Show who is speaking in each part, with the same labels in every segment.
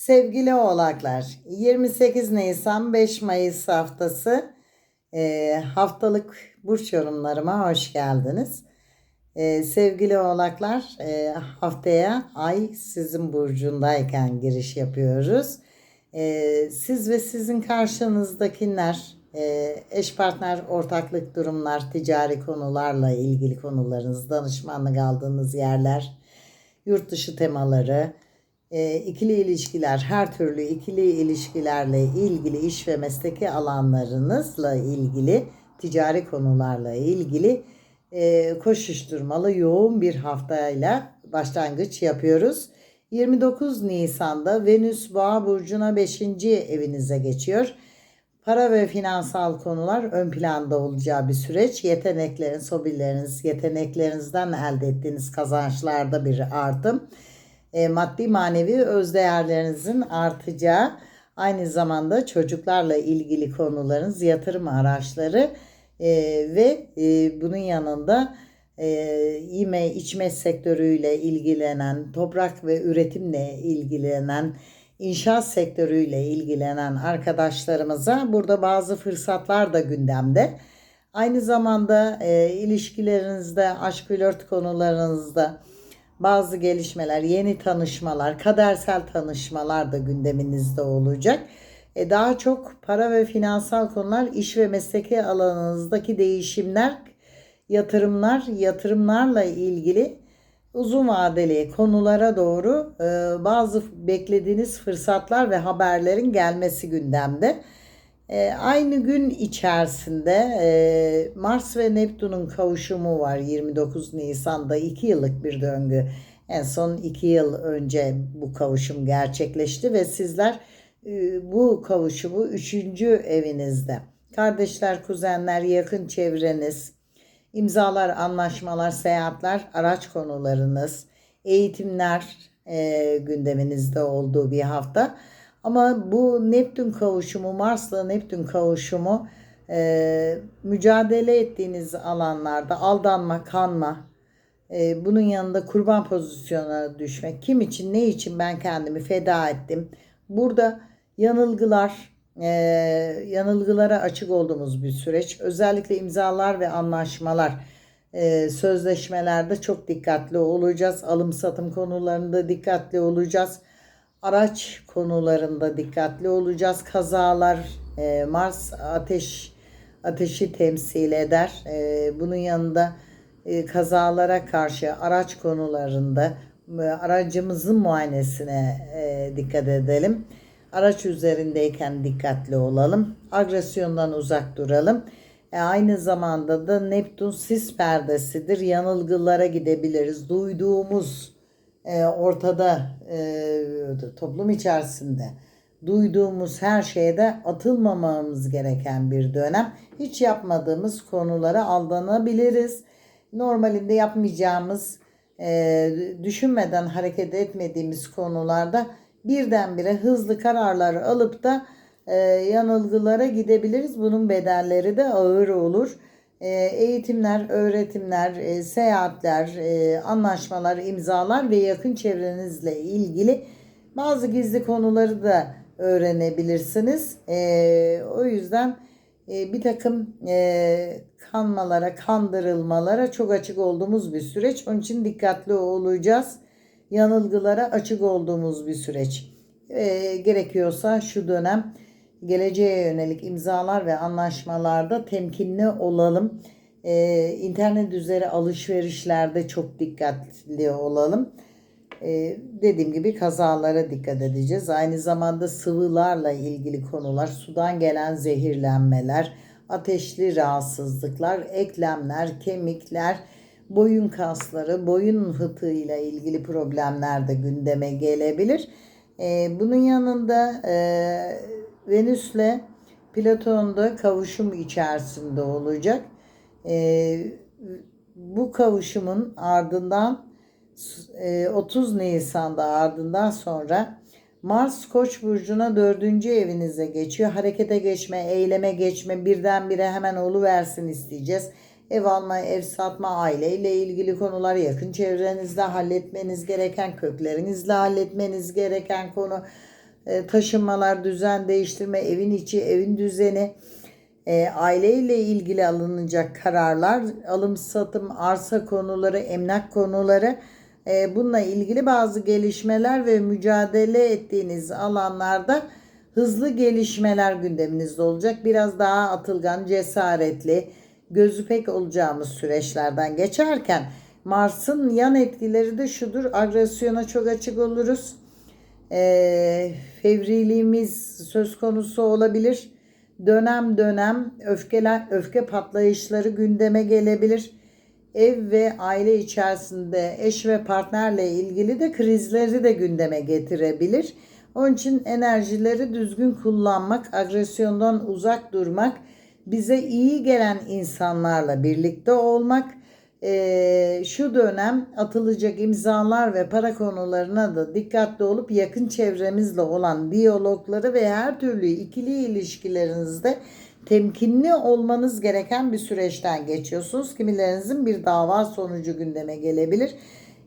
Speaker 1: Sevgili oğlaklar, 28 Nisan 5 Mayıs haftası e, haftalık burç yorumlarıma hoş geldiniz. E, sevgili oğlaklar, e, haftaya ay sizin burcundayken giriş yapıyoruz. E, siz ve sizin karşınızdakiler, e, eş partner ortaklık durumlar, ticari konularla ilgili konularınız, danışmanlık aldığınız yerler, yurt dışı temaları, e, ikili ilişkiler, her türlü ikili ilişkilerle ilgili iş ve mesleki alanlarınızla ilgili, ticari konularla ilgili e, koşuşturmalı yoğun bir haftayla başlangıç yapıyoruz. 29 Nisan'da Venüs Boğa burcuna 5. evinize geçiyor. Para ve finansal konular ön planda olacağı bir süreç. Yetenekleriniz, hobileriniz, yeteneklerinizden elde ettiğiniz kazançlarda bir artım. E, maddi manevi özdeğerlerinizin artacağı aynı zamanda çocuklarla ilgili konularınız, yatırım araçları e, ve e, bunun yanında e, yeme içme sektörüyle ilgilenen, toprak ve üretimle ilgilenen, inşaat sektörüyle ilgilenen arkadaşlarımıza burada bazı fırsatlar da gündemde. Aynı zamanda e, ilişkilerinizde, aşk flört konularınızda bazı gelişmeler, yeni tanışmalar, kadersel tanışmalar da gündeminizde olacak. E daha çok para ve finansal konular, iş ve mesleki alanınızdaki değişimler, yatırımlar, yatırımlarla ilgili uzun vadeli konulara doğru e, bazı beklediğiniz fırsatlar ve haberlerin gelmesi gündemde. E, aynı gün içerisinde e, Mars ve Neptün'ün kavuşumu var 29 Nisan'da 2 yıllık bir döngü. En son 2 yıl önce bu kavuşum gerçekleşti ve sizler e, bu kavuşumu 3. evinizde. Kardeşler, kuzenler, yakın çevreniz, imzalar, anlaşmalar, seyahatler, araç konularınız, eğitimler e, gündeminizde olduğu bir hafta. Ama bu Neptün kavuşumu, Mars'la Neptün kavuşumu e, mücadele ettiğiniz alanlarda aldanma, kanma, e, bunun yanında kurban pozisyonuna düşmek. Kim için, ne için ben kendimi feda ettim. Burada yanılgılar, e, yanılgılara açık olduğumuz bir süreç. Özellikle imzalar ve anlaşmalar, e, sözleşmelerde çok dikkatli olacağız. Alım satım konularında dikkatli olacağız araç konularında dikkatli olacağız. Kazalar e, Mars ateş ateşi temsil eder. E, bunun yanında e, kazalara karşı araç konularında e, aracımızın muayenesine e, dikkat edelim. Araç üzerindeyken dikkatli olalım. Agresyondan uzak duralım. E, aynı zamanda da Neptün sis perdesidir. Yanılgılara gidebiliriz. Duyduğumuz e, ortada e, toplum içerisinde duyduğumuz her şeyde atılmamamız gereken bir dönem. Hiç yapmadığımız konulara aldanabiliriz. Normalinde yapmayacağımız, e, düşünmeden hareket etmediğimiz konularda birdenbire hızlı kararlar alıp da e, yanılgılara gidebiliriz. Bunun bedelleri de ağır olur. E, eğitimler, öğretimler, e, seyahatler, e, anlaşmalar, imzalar ve yakın çevrenizle ilgili bazı gizli konuları da öğrenebilirsiniz. O yüzden bir takım kanmalara, kandırılmalara çok açık olduğumuz bir süreç. Onun için dikkatli olacağız. Yanılgılara açık olduğumuz bir süreç. Gerekiyorsa şu dönem geleceğe yönelik imzalar ve anlaşmalarda temkinli olalım. Ee, internet üzeri alışverişlerde çok dikkatli olalım. Ee, dediğim gibi kazalara dikkat edeceğiz. Aynı zamanda sıvılarla ilgili konular, sudan gelen zehirlenmeler, ateşli rahatsızlıklar, eklemler, kemikler, boyun kasları, boyun fıtığıyla ilgili problemler de gündeme gelebilir. Ee, bunun yanında e, Venüs'le Platon'da kavuşum içerisinde olacak. E, bu kavuşumun ardından e, 30 Nisan'da ardından sonra Mars Koç burcuna dördüncü evinize geçiyor. Harekete geçme, eyleme geçme birdenbire hemen versin isteyeceğiz. Ev alma, ev satma, aileyle ilgili konular, yakın çevrenizde halletmeniz gereken, köklerinizle halletmeniz gereken konu, e, taşınmalar, düzen değiştirme, evin içi, evin düzeni, e, aileyle ilgili alınacak kararlar, alım satım, arsa konuları, emlak konuları, e, bununla ilgili bazı gelişmeler ve mücadele ettiğiniz alanlarda hızlı gelişmeler gündeminizde olacak. Biraz daha atılgan, cesaretli, gözü pek olacağımız süreçlerden geçerken Mars'ın yan etkileri de şudur. Agresyona çok açık oluruz. E, fevriliğimiz söz konusu olabilir. Dönem dönem öfkeler, öfke patlayışları gündeme gelebilir. Ev ve aile içerisinde eş ve partnerle ilgili de krizleri de gündeme getirebilir. Onun için enerjileri düzgün kullanmak, agresyondan uzak durmak, bize iyi gelen insanlarla birlikte olmak, e, şu dönem atılacak imzalar ve para konularına da dikkatli olup yakın çevremizle olan diyalogları ve her türlü ikili ilişkilerinizde temkinli olmanız gereken bir süreçten geçiyorsunuz. Kimilerinizin bir dava sonucu gündeme gelebilir.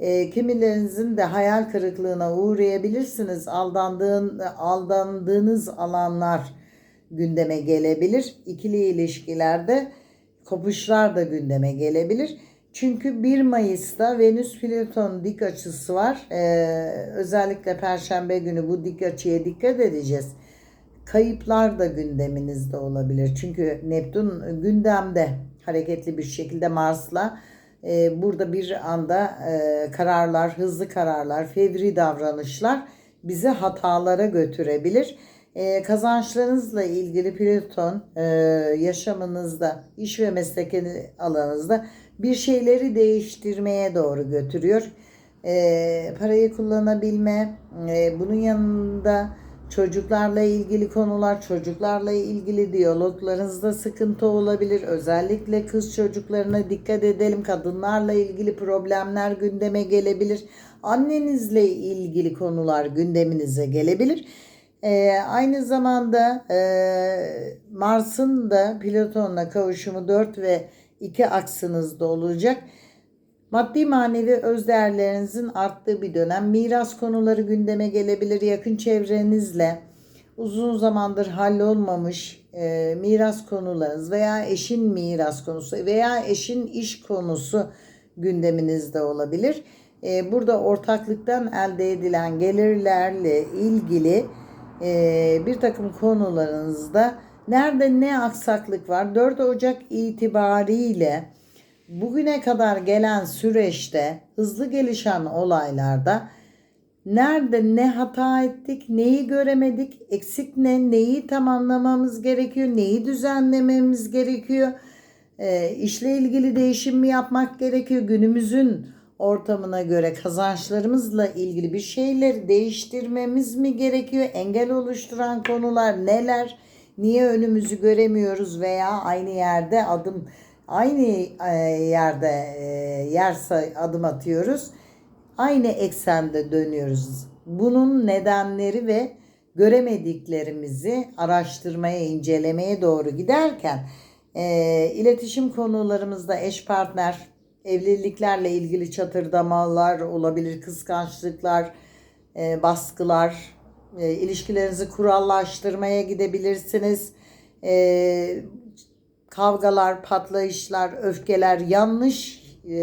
Speaker 1: E, kimilerinizin de hayal kırıklığına uğrayabilirsiniz. Aldandığın, aldandığınız alanlar gündeme gelebilir. İkili ilişkilerde kopuşlar da gündeme gelebilir. Çünkü 1 Mayıs'ta Venüs Plüton dik açısı var. Ee, özellikle Perşembe günü bu dik açıya dikkat edeceğiz. Kayıplar da gündeminizde olabilir. Çünkü Neptün gündemde hareketli bir şekilde Mars'la e, burada bir anda e, kararlar, hızlı kararlar, fevri davranışlar bizi hatalara götürebilir. E, kazançlarınızla ilgili Plüton e, yaşamınızda, iş ve meslek alanınızda bir şeyleri değiştirmeye doğru götürüyor. E, parayı kullanabilme, e, bunun yanında çocuklarla ilgili konular, çocuklarla ilgili diyaloglarınızda sıkıntı olabilir. Özellikle kız çocuklarına dikkat edelim. Kadınlarla ilgili problemler gündeme gelebilir. Annenizle ilgili konular gündeminize gelebilir. Ee, aynı zamanda e, Mars'ın da Plüton'la kavuşumu 4 ve 2 aksınızda olacak. Maddi manevi öz değerlerinizin arttığı bir dönem. Miras konuları gündeme gelebilir. Yakın çevrenizle uzun zamandır hallolmamış e, miras konularınız veya eşin miras konusu veya eşin iş konusu gündeminizde olabilir. E, burada ortaklıktan elde edilen gelirlerle ilgili e, bir takım konularınızda nerede ne aksaklık var? 4 Ocak itibariyle bugüne kadar gelen süreçte hızlı gelişen olaylarda nerede ne hata ettik, neyi göremedik, eksik ne, neyi tamamlamamız gerekiyor, neyi düzenlememiz gerekiyor, e, işle ilgili değişim mi yapmak gerekiyor, günümüzün ortamına göre kazançlarımızla ilgili bir şeyleri değiştirmemiz mi gerekiyor, engel oluşturan konular neler, niye önümüzü göremiyoruz veya aynı yerde adım aynı e, yerde e, yer adım atıyoruz. Aynı eksende dönüyoruz. Bunun nedenleri ve göremediklerimizi araştırmaya, incelemeye doğru giderken e, iletişim konularımızda eş partner, evliliklerle ilgili çatırdamalar olabilir, kıskançlıklar, e, baskılar, e, ilişkilerinizi kurallaştırmaya gidebilirsiniz. E, kavgalar, patlayışlar, öfkeler yanlış e,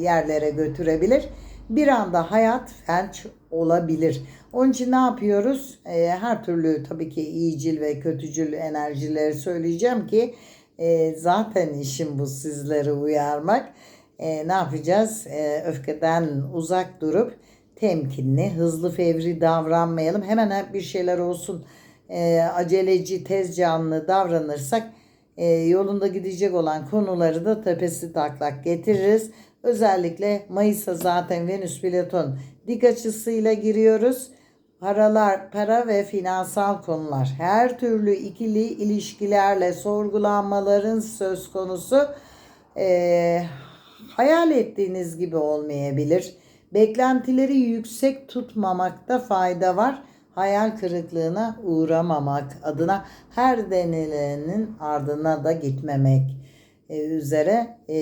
Speaker 1: yerlere götürebilir. Bir anda hayat felç olabilir. Onun için ne yapıyoruz? E, her türlü tabii ki iyicil ve kötücül enerjileri söyleyeceğim ki e, zaten işim bu sizleri uyarmak. E, ne yapacağız? E, öfkeden uzak durup temkinli, hızlı fevri davranmayalım. Hemen bir şeyler olsun e, aceleci, tez canlı davranırsak e, yolunda gidecek olan konuları da tepesi taklak getiririz. Özellikle Mayıs'a zaten Venüs Plüton dik açısıyla giriyoruz. Paralar, para ve finansal konular, her türlü ikili ilişkilerle sorgulanmaların söz konusu e, hayal ettiğiniz gibi olmayabilir. Beklentileri yüksek tutmamakta fayda var. Hayal kırıklığına uğramamak adına her denilenin ardına da gitmemek e, üzere e,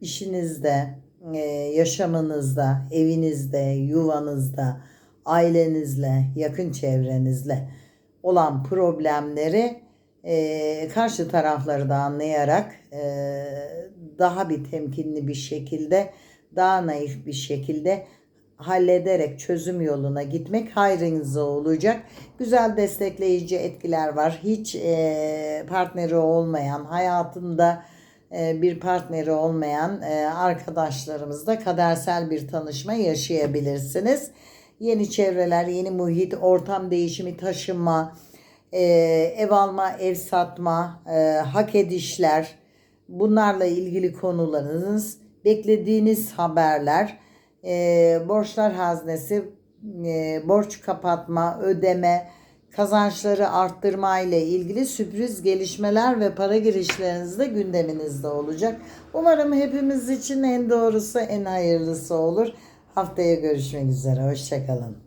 Speaker 1: işinizde, e, yaşamınızda, evinizde, yuvanızda, ailenizle, yakın çevrenizle olan problemleri karşı tarafları da anlayarak daha bir temkinli bir şekilde, daha naif bir şekilde hallederek çözüm yoluna gitmek hayrınıza olacak. Güzel destekleyici etkiler var. Hiç e, partneri olmayan, hayatında e, bir partneri olmayan e, arkadaşlarımızla kadersel bir tanışma yaşayabilirsiniz. Yeni çevreler, yeni muhit, ortam değişimi, taşınma, e, ev alma, ev satma, e, hak edişler, bunlarla ilgili konularınız, beklediğiniz haberler, e, borçlar haznesi, e, borç kapatma, ödeme, kazançları arttırma ile ilgili sürpriz gelişmeler ve para girişleriniz de gündeminizde olacak. Umarım hepimiz için en doğrusu, en hayırlısı olur. Haftaya görüşmek üzere. Hoşçakalın.